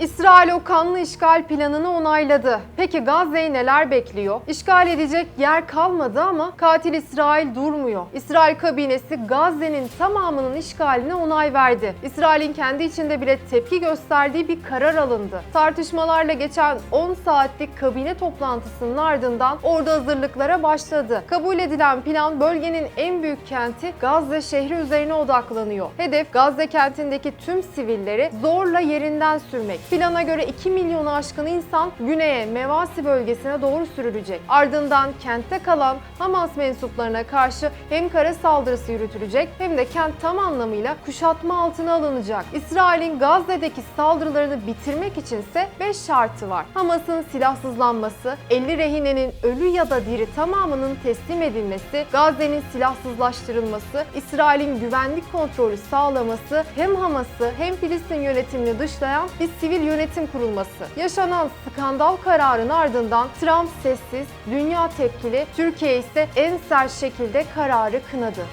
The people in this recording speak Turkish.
İsrail o kanlı işgal planını onayladı. Peki Gazze'yi neler bekliyor? İşgal edecek yer kalmadı ama katil İsrail durmuyor. İsrail kabinesi Gazze'nin tamamının işgaline onay verdi. İsrail'in kendi içinde bile tepki gösterdiği bir karar alındı. Tartışmalarla geçen 10 saatlik kabine toplantısının ardından orada hazırlıklara başladı. Kabul edilen plan bölgenin en büyük kenti Gazze şehri üzerine odaklanıyor. Hedef Gazze kentindeki tüm sivilleri zorla yerinden sürmek. Plana göre 2 milyonu aşkın insan güneye Mevasi bölgesine doğru sürülecek. Ardından kentte kalan Hamas mensuplarına karşı hem kara saldırısı yürütülecek hem de kent tam anlamıyla kuşatma altına alınacak. İsrail'in Gazze'deki saldırılarını bitirmek içinse 5 şartı var. Hamas'ın silahsızlanması, 50 rehinenin ölü ya da diri tamamının teslim edilmesi, Gazze'nin silahsızlaştırılması, İsrail'in güvenlik kontrolü sağlaması, hem Hamas'ı hem Filistin yönetimini dışlayan bir sivil yönetim kurulması. Yaşanan skandal kararın ardından Trump sessiz, dünya tepkili, Türkiye ise en sert şekilde kararı kınadı.